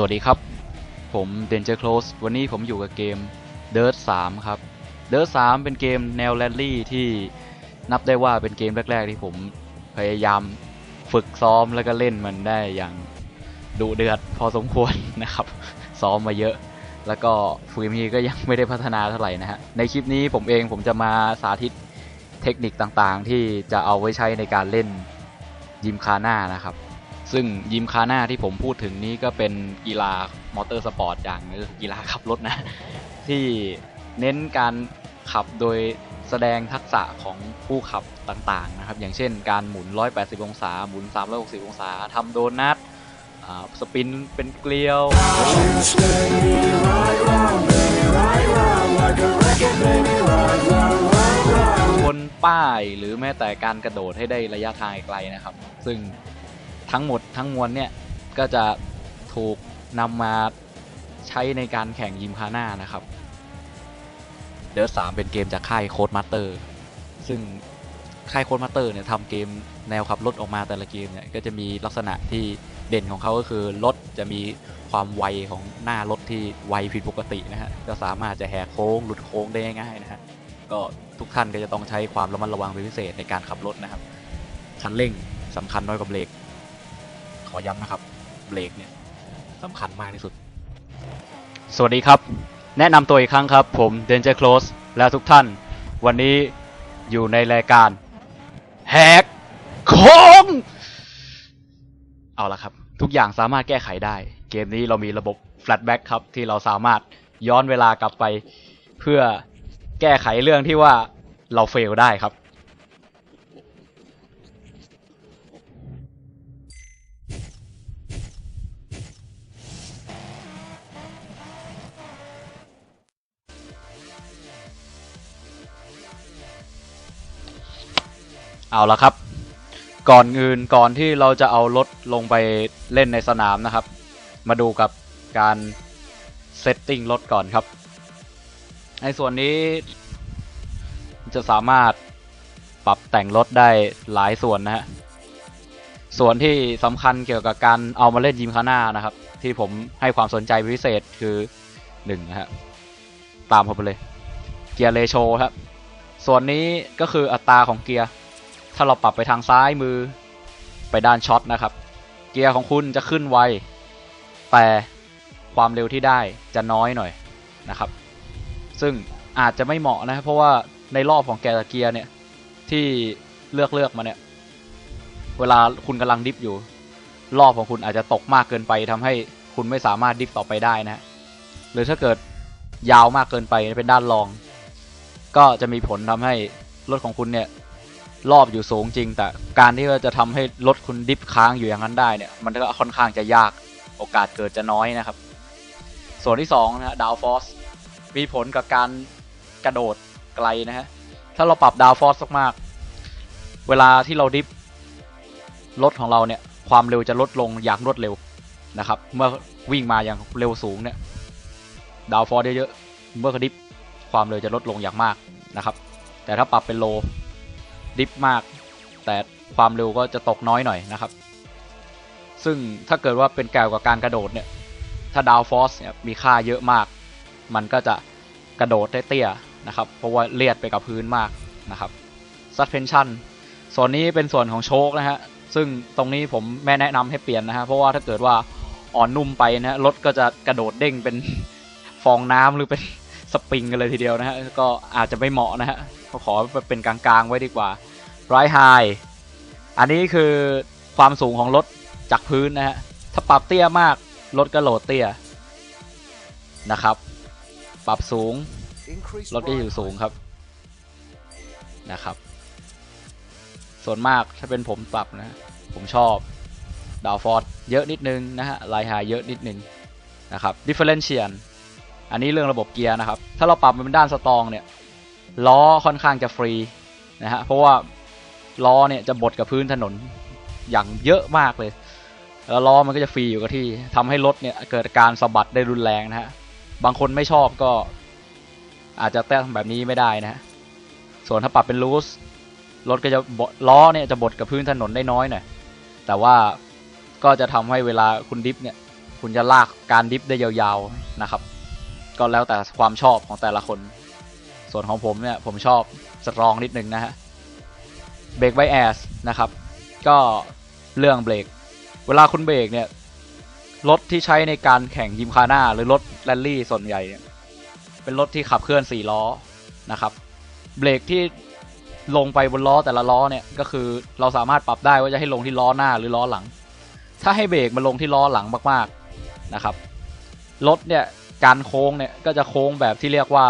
สวัสดีครับ ผมเดนเจอร์โคลสวันนี้ผมอยู่กับเกม Dirt 3 ครับ Dirt 3 เป็นเกมแนวแรลลี่ที่นับได้ว่าเป็นเกมแรก ๆ ที่ผมพยายามฝึกซ้อมแล้วก็เล่นมันได้อย่างดุเดือดพอสมควรนะครับ ซ้อมมาเยอะ แล้วก็ฟูมิก็ยังไม่ได้พัฒนาเท่าไหร่นะฮะ ในคลิปนี้ผมเองผมจะมาสาธิตเทคนิคต่างๆ ที่จะเอาไว้ใช้ในการเล่นยิมคาน่านะครับ ซึ่งยิมคาน่าที่ผมพูดถึงนี้ก็เป็นกีฬามอเตอร์สปอร์ตอย่างหนึงก็คือกีฬาขับรถนะ ที่เน้นการขับโดยแสดงทักษะของผู้ขับต่างๆนะครับ อย่างเช่นการหมุน 180 องศา หมุน 360 องศาทำโดนัทสปินเป็นเกลียว บนป้ายหรือแม้แต่การกระโดดให้ได้ระยะทางไกลนะครับ ซึ่ง ทั้งหมดทั้งมวลเนี่ยก็จะถูกนำมาใช้ในการแข่งยิมคาน่านะครับเดอร์สามเป็นเกมจากค่ายโคดมาสเตอร์ซึ่งค่ายโคดมาสเตอร์เนี่ยทำเกมแนวขับรถออกมาแต่ละเกมเนี่ยก็จะมีลักษณะที่เด่นของเขาก็คือรถจะมีความไวของหน้ารถที่ไวผิดปกตินะฮะก็สามารถจะแหกโค้งหลุดโค้งได้ง่ายๆนะฮะก็ทุกท่านก็จะต้องใช้ความระมัดระวังเป็นพิเศษในการขับรถนะครับคันเร่งสำคัญน้อยกว่าเบรก ขอย้ำนะครับ เบรกเนี่ยสำคัญมากที่สุด สวัสดีครับ แนะนำตัวอีกครั้งครับ ผม Danger Close และทุกท่าน วันนี้อยู่ในรายการแหกโคงเอาละครับ ทุกอย่างสามารถแก้ไขได้ เกมนี้เรามีระบบ Flatback ครับ ที่เราสามารถย้อนเวลากลับไป เพื่อแก้ไขเรื่องที่ว่าเราเฟลได้ครับ เอาละครับ ก่อนอื่นก่อนที่เราจะเอารถลงไปเล่นในสนามนะครับ มาดูกับการเซตติ้งรถก่อนครับ ในส่วนนี้จะสามารถปรับแต่งรถได้หลายส่วนนะฮะ ส่วนที่สำคัญเกี่ยวกับการเอามาเล่นยิมคาน่านะครับ ที่ผมให้ความสนใจพิเศษคือหนึ่งนะฮะตามเข้าไปเลย เกียร์เรโชครับ ส่วนนี้ก็คืออัตราของเกียร์ ถ้าเราปรับไปทางซ้ายมือไปด้านช็อตนะครับ เกียร์ของคุณจะขึ้นไว แต่ความเร็วที่ได้จะน้อยหน่อยนะครับ ซึ่งอาจจะไม่เหมาะนะครับเพราะว่าในรอบของแกตะเกียร์เนี่ยที่เลือกเลือกมาเนี่ยเวลาคุณกำลังดิฟอยู่ รอบของคุณอาจจะตกมากเกินไปทำให้คุณไม่สามารถดิฟต่อไปได้นะฮะหรือถ้าเกิดยาวมากเกินไปเป็นด้านรอง ก็จะมีผลทำให้รถของคุณเนี่ย รอบอยู่สูงจริง แต่การที่ว่าจะทำให้รถคุณดิฟค้างอยู่อย่างนั้นได้เนี่ย มันก็ค่อนข้างจะยากโอกาสเกิดจะน้อยนะครับ ส่วนที่2นะฮะดาวฟอสมีผลกับการกระโดดไกลนะฮะถ้าเราปรับดาวฟอสมากๆเวลาที่เราดิฟรถของเราเนี่ยความเร็วจะลดลงอย่างรวดเร็วนะครับ เมื่อวิ่งมาอย่างเร็วสูงเนี่ยดาวฟอสเยอะๆเมื่อดิฟความเร็วจะลดลงอย่างมากนะครับ แต่ถ้าปรับเป็นโล ดิฟมาก แต่ความเร็วก็จะตกน้อยหน่อยนะครับ ซึ่งถ้าเกิดว่าเป็นแก่กับการกระโดดเนี่ย ถ้าดาวฟอสเนี่ยมีค่าเยอะมาก มันก็จะกระโดดได้เตี้ยนะครับ เพราะว่าเลียดไปกับพื้นมากนะครับ suspension ส่วนนี้เป็นส่วนของโชคนะฮะ ซึ่งตรงนี้ผมไม่แนะนำให้เปลี่ยนนะฮะ เพราะว่าถ้าเกิดว่าอ่อนนุ่มไปนะฮะรถก็จะกระโดดเด้งเป็นฟองน้ำหรือเป็นสปริงกันเลยทีเดียวนะฮะ ก็อาจจะไม่เหมาะนะฮะขอเป็นกลางๆไว้ดีกว่า right high อันนี้คือความสูงของรถจากพื้นนะฮะ ถ้าปรับเตี้ยมาก รถก็โหลดเตี้ยนะครับ ปรับสูง รถก็อยู่สูงครับนะครับ ส่วนมากถ้าเป็นผมปรับนะ ผมชอบดาวฟอร์ดเยอะนิดนึงนะฮะไลน์ไฮเยอะนิดนึงนะครับ differential อันนี้เรื่องระบบเกียร์นะครับ ถ้าเราปรับมันเป็นด้านสตรองเนี่ยล้อค่อนข้างจะฟรีนะฮะเพราะว่า ล้อเนี่ยจะบดกับพื้นถนนอย่างเยอะมากเลย แล้วล้อมันก็จะฟรีอยู่กับที่ทำให้รถเนี่ยเกิดการสะบัดได้รุนแรงนะฮะ บางคนไม่ชอบก็อาจจะแต้มแบบนี้ไม่ได้นะฮะ ส่วนถ้าปรับเป็นลูสรถก็จะบล้อเนี่ยจะบดกับพื้นถนนได้น้อยหน่อย แต่ว่าก็จะทำให้เวลาคุณดิฟเนี่ยคุณจะลากการดิฟได้ยาวๆนะครับ ก็แล้วแต่ความชอบของแต่ละคน ส่วนของผมเนี่ยผมชอบสตรองนิดนึงนะฮะ เบรกไวแอสนะครับ ก็เรื่องเบรก เวลาคุณเบรกเนี่ย รถที่ใช้ในการแข่งยิมคาน่าหรือรถแรลลี่ส่วนใหญ่เนี่ยเป็นรถที่ขับเคลื่อน 4 ล้อนะครับ เบรกที่ลงไปบนล้อแต่ละล้อเนี่ยก็คือเราสามารถปรับได้ว่าจะให้ลงที่ล้อหน้าหรือล้อหลัง ถ้าให้เบรกมาลงที่ล้อหลังมากๆนะครับ รถเนี่ยการโค้งเนี่ยก็จะโค้งแบบที่เรียกว่า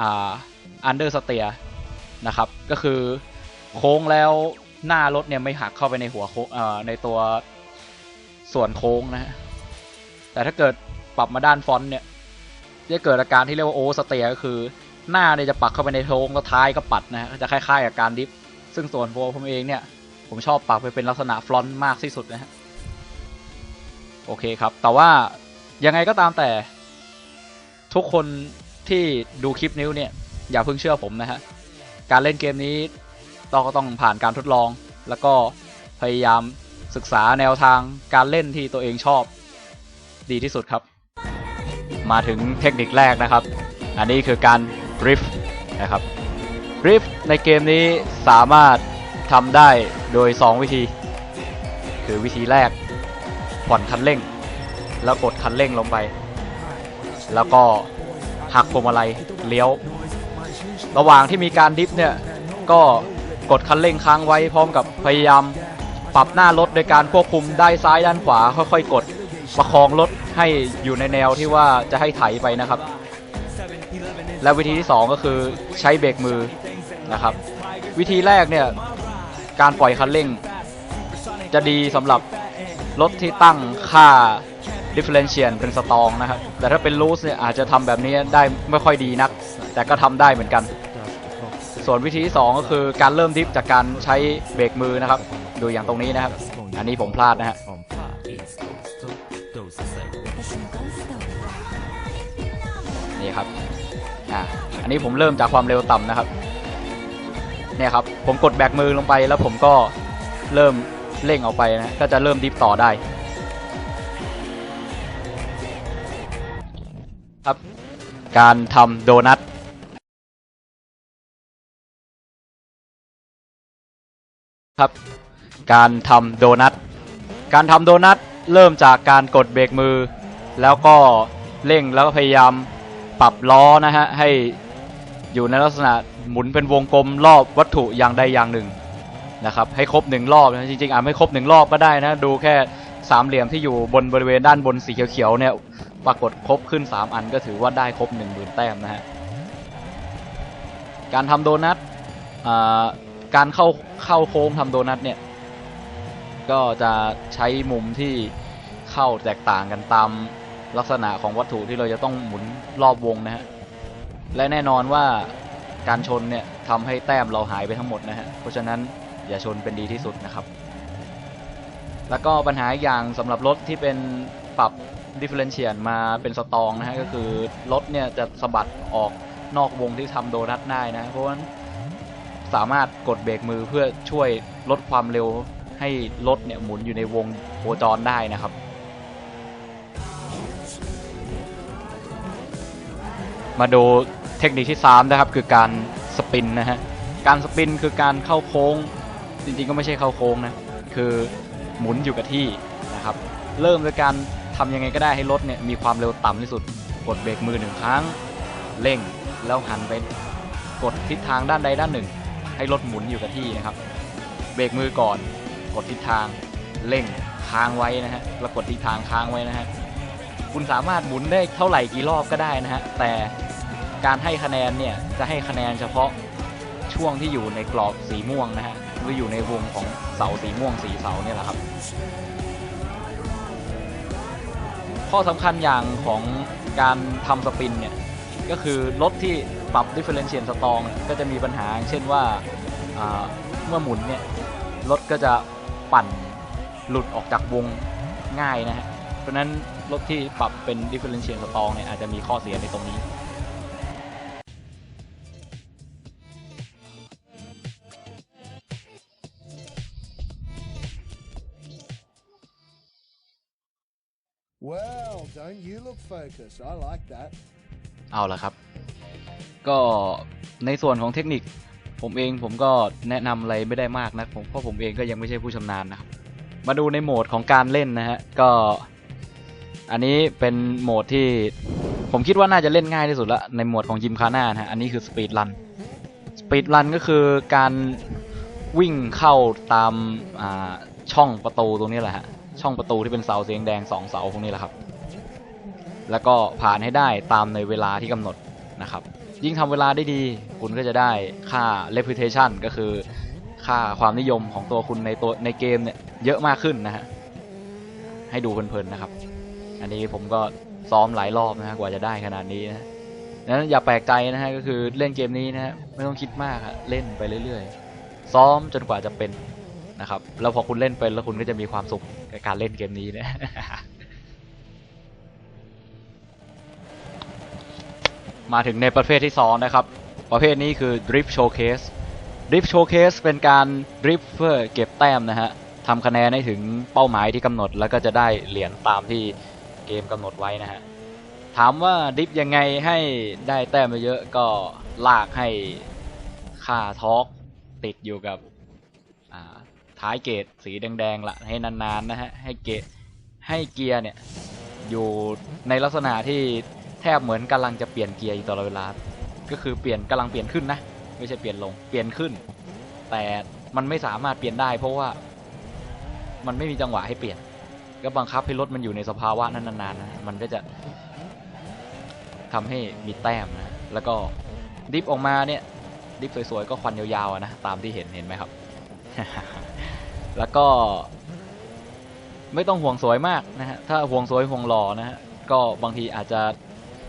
อ่าอันเดอร์สเตียนะครับ ก็คือ โค้งแล้วหน้ารถเนี่ยไม่หักเข้าไปในหัวโค้งเอ่อในตัวส่วนโค้งนะฮะแต่ถ้าเกิดปรับมาด้านฟอนต์เนี่ยจะเกิดอาการที่เรียกว่าโอสเตียก็คือ หน้าเนี่ยจะปักเข้าไปในโค้งแล้วท้ายก็ปัดนะฮะจะคล้ายๆกับการดิฟซึ่งส่วนตัวผมเองเนี่ย ผมชอบปักไปเป็นลักษณะฟลอนต์มากที่สุดนะฮะโอเคครับ แต่ว่ายังไงก็ตามแต่ทุกคนที่ดูคลิปนิ้วเนี่ย อย่าเพิ่งเชื่อผมนะฮะ การเล่นเกมนี้ เราก็ต้องผ่านการทดลอง แล้วก็พยายามศึกษาแนวทางการเล่นที่ตัวเองชอบ ดีที่สุดครับ มาถึงเทคนิคแรกนะครับ อันนี้คือการดริฟต์นะครับดริฟต์ในเกมนี้สามารถทำได้โดย 2 วิธี คือวิธีแรกผ่อนคันเร่ง แล้วกดคันเร่งลงไป แล้วก็หักพวงมาลัยเลี้ยว ระหว่างที่มีการดิฟเนี่ยก็ กดคันเร่งค้างไว้พร้อมกับพยายามปรับหน้ารถโดยการควบคุมได้ซ้ายด้านขวาค่อยๆ กดประคองรถให้อยู่ในแนวที่ว่าจะให้ไถไปนะครับ และวิธีที่ 2 ก็คือใช้เบรกมือนะครับ วิธีแรกเนี่ยการปล่อยคันเร่ง จะดีสำหรับรถที่ตั้งค่า differential เป็นสตองนะครับ แต่ถ้าเป็น loose เนี่ยอาจจะทำแบบนี้ได้ไม่ค่อยดีนัก แต่ก็ทำได้เหมือนกัน ส่วนวิธีที่2ก็คือการเริ่มดิฟจากการใช้เบรกมือนะครับ ดูอย่างตรงนี้นะครับ อันนี้ผมพลาดนะฮะนี่ครับอ่าอันนี้ผมเริ่มจากความเร็วต่ำนะครับเนี่ยครับผมกดแบกมือลงไปแล้วผมก็เริ่มเร่งออกไปนะก็จะเริ่มดิฟต่อได้ ครับ การทำโดนัท ครับการทำโดนัท การทำโดนัทเริ่มจากการกดเบรกมือ แล้วก็เร่งแล้วก็พยายามปรับล้อนะฮะ ให้อยู่ในลักษณะหมุนเป็นวงกลมรอบวัตถุอย่างใดอย่างหนึ่งนะครับ ให้ครบหนึ่งรอบนะจริงๆอาจไม่ครบหนึ่งรอบก็ได้นะ ดูแค่สามเหลี่ยมที่อยู่บนบริเวณด้านบนสีเขียวๆเนี่ยปรากฏครบขึ้น 3 อันก็ถือว่าได้ครบ1 0,000แต้มนะฮะการทำโดนัทอ่า การเข้าเข้าโค้งทำโดนัทเนี่ย ก็จะใช้มุมที่เข้าแตกต่างกันตามลักษณะของวัตถุที่เราจะต้องหมุนรอบวงนะฮะ และแน่นอนว่าการชนเนี่ยทำให้แต้มเราหายไปทั้งหมดนะฮะ เพราะฉะนั้นอย่าชนเป็นดีที่สุดนะครับ แล้วก็ปัญหาอย่างสำหรับรถที่เป็นปรับ differential มาเป็นสตองนะฮะ ก็คือรถเนี่ยจะสะบัดออกนอกวงที่ทำโดนัทได้นะ เพราะฉะนั้น สามารถกดเบรกมือเพื่อช่วยลดความเร็วให้รถเนี่ยหมุนอยู่ในวงโคจรได้นะครับมาดูเทคนิคที่3นะครับคือการสปินนะฮะการสปินคือการเข้าโค้ง จริงๆก็ไม่ใช่เข้าโค้งนะคือหมุนอยู่กับที่นะครับเริ่มโดยการทำยังไงก็ได้ให้รถเนี่ยมีความเร็วต่ำที่สุด กดเบรกมือหนึ่งครั้งเร่งแล้วหันไปกดทิศทางด้านใดด้านหนึ่ง ให้รถหมุนอยู่กับที่นะครับ เบรกมือก่อน กดทิศทางเร่งค้างไว้นะฮะแล้วกดทิศทางค้างไว้นะฮะคุณสามารถหมุนได้เท่าไหร่กี่รอบก็ได้นะฮะแต่การให้คะแนนเนี่ยจะให้คะแนนเฉพาะช่วงที่อยู่ในกรอบสีม่วงนะฮะหรืออยู่ในวงของเสาสีม่วงสีเสาเนี่ยแหละครับ ข้อสำคัญอย่างของการทำสปินเนี่ย ก็คือรถที่ปรับ differential สตองก็จะมีปัญหาเช่นว่าเมื่อหมุนเนี่ยรถก็จะปั่นหลุดออกจากวงง่ายนะฮะ เพราะนั้นรถที่ปรับเป็น differential สตองเนี่ยอาจจะมีข้อเสียในตรงนี้ Well, don't you look focused. I like that. เอาละครับ ก็ในส่วนของเทคนิค ผมเองผมก็แนะนำอะไรไม่ได้มากนะผมเพราะผมเองก็ยังไม่ใช่ผู้ชำนาญนะครับ มาดูในโหมดของการเล่นนะฮะก็ อันนี้เป็นโหมดที่ผมคิดว่าน่าจะเล่นง่ายที่สุดละในโหมดของยิมคาน่านะฮะอันนี้คือสปีดรันสปีดรันก็คือการวิ่งเข้าตามอ่าช่องประตูตรงนี้แหละฮะช่องประตูที่เป็นเสาเสียงแดงสองเสาพวกนี้แหละครับ แล้วก็ผ่านให้ได้ตามในเวลาที่กำหนดนะครับ ยิ่งทำเวลาได้ดี คุณก็จะได้ค่า reputation ก็คือค่าความนิยมของตัวคุณในตัวในเกมเนี่ยเยอะมากขึ้นนะฮะให้ดูเพลินๆนะครับ อันนี้ผมก็ซ้อมหลายรอบนะฮะกว่าจะได้ขนาดนี้นะฮะนั้นอย่าแปลกใจนะฮะก็คือเล่นเกมนี้นะฮะไม่ต้องคิดมากฮะเล่นไปเรื่อยๆ ซ้อมจนกว่าจะเป็นนะครับ แล้วพอคุณเล่นเป็นแล้วคุณก็จะมีความสุขกับการเล่นเกมนี้นะ มาถึงในประเภทที่ 2 นะครับ ประเภทนี้คือ Drift Showcase Drift Showcase เป็นการ Drift เพื่อเก็บแต้มนะฮะทำคะแนนให้ถึงเป้าหมายที่กำหนด แล้วก็จะได้เหรียญตามที่เกมกำหนดไว้นะฮะ ถามว่าดิฟยังไงให้ได้แต้มเยอะก็ลากให้ค่าทอกติดอยู่กับท้ายเกตสีแดงๆละให้นานๆนะฮะให้เกตให้เกียร์เนี่ยอยู่ในลักษณะที่ ทบเหมือนกำลังจะเปลี่ยนเกียร์อยู่ตลอดเวลา ก็คือเปลี่ยนกำลังเปลี่ยนขึ้นนะ ไม่ใช่เปลี่ยนลง เปลี่ยนขึ้น แต่มันไม่สามารถเปลี่ยนได้ เพราะว่ามันไม่มีจังหวะให้เปลี่ยน ก็บังคับให้รถมันอยู่ในสภาวะนั้นนานๆนะ มันก็จะทำให้มีแต้มนะ แล้วก็ดิฟออกมาเนี่ย ดิฟสวยๆ ก็ควันยาวๆนะ ตามที่เห็น เห็นไหมครับ แล้วก็ ไม่ต้องห่วงสวยมากนะฮะ ถ้าห่วงสวยห่วงหล่อนะฮะ ก็บางทีอาจจะ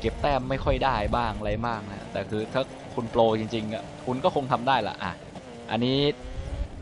เก็บแต้มไม่ค่อยได้บ้างอะไรบ้างนะแต่คือถ้าคุณโปรจริงๆอะคุณก็คงทำได้ละอะอันนี้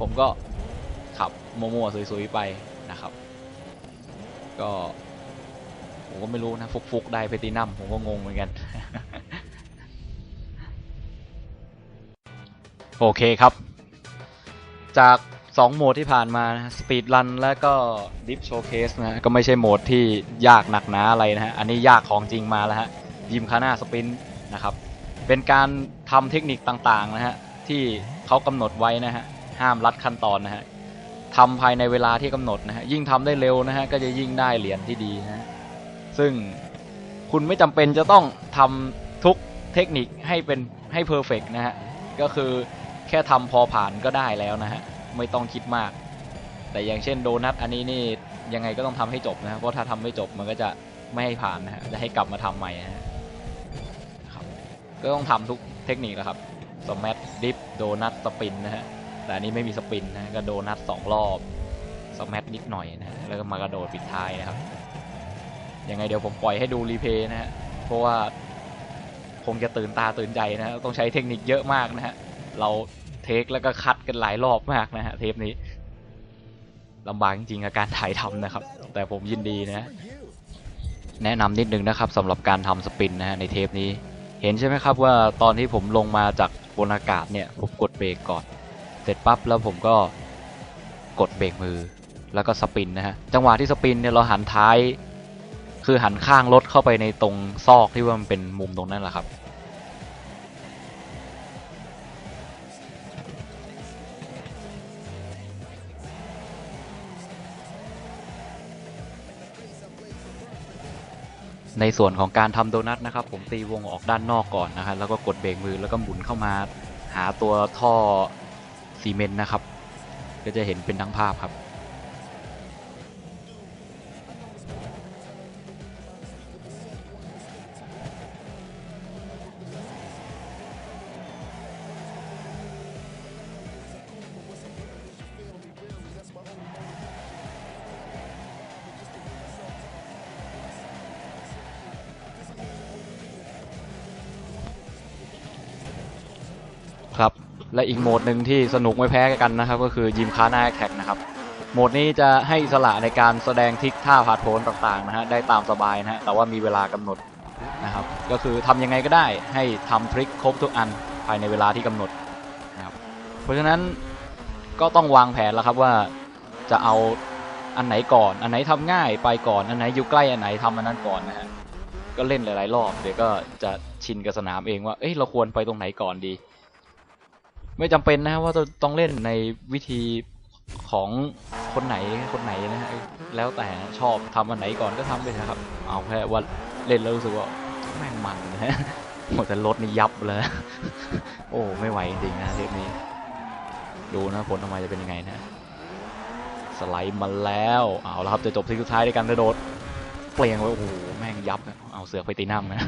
ผมก็ขับมัวๆสวยๆไปนะครับ ก็ผมก็ไม่รู้นะฟุกๆได้ไปตีนัมผมก็งงเหมือนกันโอเคครับ จาก 2 โหมดที่ผ่านมาสปีดรันและก็ดิฟโชว์เคสนะฮะก็ไม่ใช่โหมดที่ยากหนักหนาอะไรนะฮะ อันนี้ยากของจริงมาแล้วฮะ ยิมคาน่าสปินนะครับเป็นการทำเทคนิคต่างๆนะฮะที่เขากำหนดไว้นะฮะห้ามลัดขั้นตอนนะฮะทำภายในเวลาที่กำหนดนะฮะยิ่งทำได้เร็วนะฮะก็จะยิ่งได้เหรียญที่ดีนะฮะซึ่งคุณไม่จำเป็นจะต้องทำทุกเทคนิคให้เป็นให้เพอร์เฟกนะฮะก็คือแค่ทำพอผ่านก็ได้แล้วนะฮะไม่ต้องคิดมาก แต่อย่างเช่นโดนัทอันนี้นี่ยังไงก็ต้องทำให้จบนะเพราะถ้าทำไม่จบมันก็จะไม่ให้ผ่านนะฮะจะให้กลับมาทำใหม่นะฮะ ก็ต้องทำทุกเทคนิคแหละครับสมัทดิฟโดนัทสปินนะฮะแต่อันนี้ไม่มีสปินนะก็โดนัทสองรอบสมัทนิดหน่อยนะแล้วก็มากระโดดปิดท้ายนะครับยังไงเดี๋ยวผมปล่อยให้ดูรีเพย์นะฮะเพราะว่าคงจะตื่นตาตื่นใจนะฮะต้องใช้เทคนิคเยอะมากนะฮะเราเทคแล้วก็คัดกันหลายรอบมากนะฮะเทปนี้ลำบากจริงๆกับการถ่ายทำนะครับ แต่ผมยินดีนะ แนะนำนิดนึงนะครับสำหรับการทำสปินนะฮะในเทปนี้ เห็นใช่ไหมครับว่าตอนที่ผมลงมาจากบนอากาศเนี่ยผมกดเบรกก่อน เสร็จปั๊บแล้วผมก็กดเบรกมือแล้วก็สปินนะฮะจังหวะที่สปินเนี่ยเราหันท้าย คือหันข้างรถเข้าไปในตรงซอกที่ว่ามันเป็นมุมตรงนั้นแหละครับ ในส่วนของการทำโดนัทนะครับ ผมตีวงออกด้านนอกก่อนนะครับแล้วก็กดเบรกมือแล้วก็หมุนเข้ามาหาตัวท่อซีเมนต์นะครับ ก็จะเห็นเป็นทั้งภาพครับ และอีกโหมดหนึ่งที่สนุกไม่แพ้กันนะครับ ก็คือยิมคาหน้าแท็กนะครับ โหมดนี้จะให้อิสละในการแสดงทิกท่าผาดโผนต่างๆนะฮะได้ตามสบายนะฮะแต่ว่ามีเวลากำหนดนะครับ ก็คือทำยังไงก็ได้ให้ทำทริคครบทุกอันภายในเวลาที่กำหนดนะครับเพราะฉะนั้นก็ต้องวางแผนแล้วครับว่าจะเอาอันไหนก่อน อันไหนทำง่ายไปก่อน อันไหนอยู่ใกล้อันไหนทำอันนั้นก่อนนะฮะก็เล่นหลาย ๆ รอบ เดี๋ยวก็จะชินกับสนามเองว่า เอ้ยเราควรไปตรงไหนก่อนดี ไม่จำเป็นนะว่าจะต้องเล่นในวิธีของคนไหนคนไหนนะฮะแล้วแต่ชอบทำอันไหนก่อนก็ทำไปนะครับ เอาแค่ว่าเล่นแล้วรู้สึกว่าแม่งมันนะฮะหมดแต่รถนี่ยับเลย โอ้ไม่ไหวจริงนะเทปนี้ ดูนะผลออกมาจะเป็นยังไงนะสไลด์มาแล้วเอาละครับจะจบที่สุดท้ายในการกระโดดเปลี่ยงไว้โอ้โหแม่งยับนะเอาเสือไปตีน้ำนะ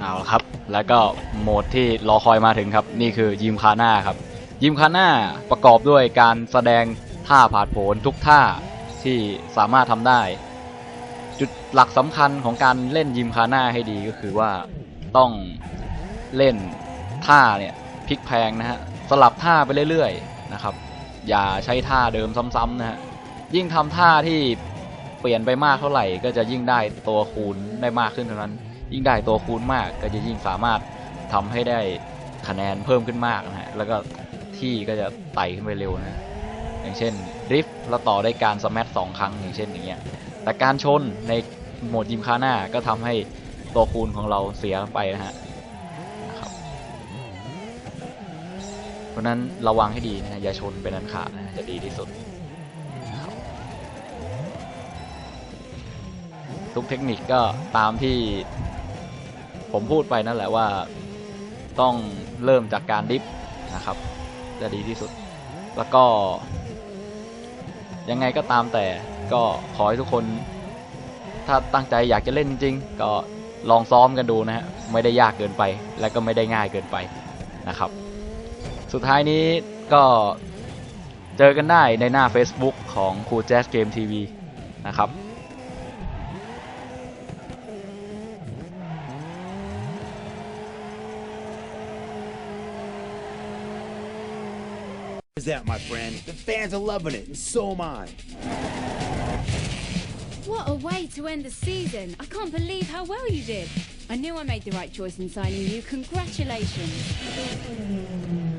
เอาละครับ แล้วก็โหมดที่รอคอยมาถึงครับ นี่คือยิมคาน่าครับ ยิมคาน่าประกอบด้วยการแสดงท่าผาดโผนทุกท่าที่สามารถทำได้ จุดหลักสำคัญของการเล่นยิมคาน่าให้ดีก็คือว่าต้องเล่นท่าเนี่ยพลิกแพงนะฮะสลับท่าไปเรื่อยๆนะครับ อย่าใช้ท่าเดิมซ้ำๆนะฮะยิ่งทำท่าที่เปลี่ยนไปมากเท่าไหร่ ก็จะยิ่งได้ตัวคูณได้มากขึ้นเท่านั้น ยิ่งได้ตัวคูณมากก็จะยิ่งสามารถทำให้ได้คะแนนเพิ่มขึ้นมากนะฮะแล้วก็ที่ก็จะไต่ขึ้นไปเร็วนะอย่างเช่นดริฟต์แล้วต่อได้การสมัสองครั้งอย่างเช่นอย่างเงี้ยแต่การชนในโหมดยิมคาน่าก็ทำให้ตัวคูณของเราเสียไปนะฮะนะครับเพราะนั้นระวังให้ดีนะอย่าชนเป็นอันขาดนะจะดีที่สุด ทุกเทคนิคก็ตามที่ ผมพูดไปนั่นแหละว่าต้องเริ่มจากการดิฟนะครับ จะดีที่สุด แล้วก็ ยังไงก็ตามแต่ก็ขอให้ทุกคน ถ้าตั้งใจอยากจะเล่นจริงๆ ก็ลองซ้อมกันดูนะฮะไม่ได้ยากเกินไป และก็ไม่ได้ง่ายเกินไปนะครับ สุดท้ายนี้ก็เจอกันได้ในหน้า Facebook ของครูแจ๊สเกมทีวีนะครับ is that, my friend? The fans are loving it, and so am I. What a way to end the season. I can't believe how well you did. I knew I made the right choice in signing you. Congratulations.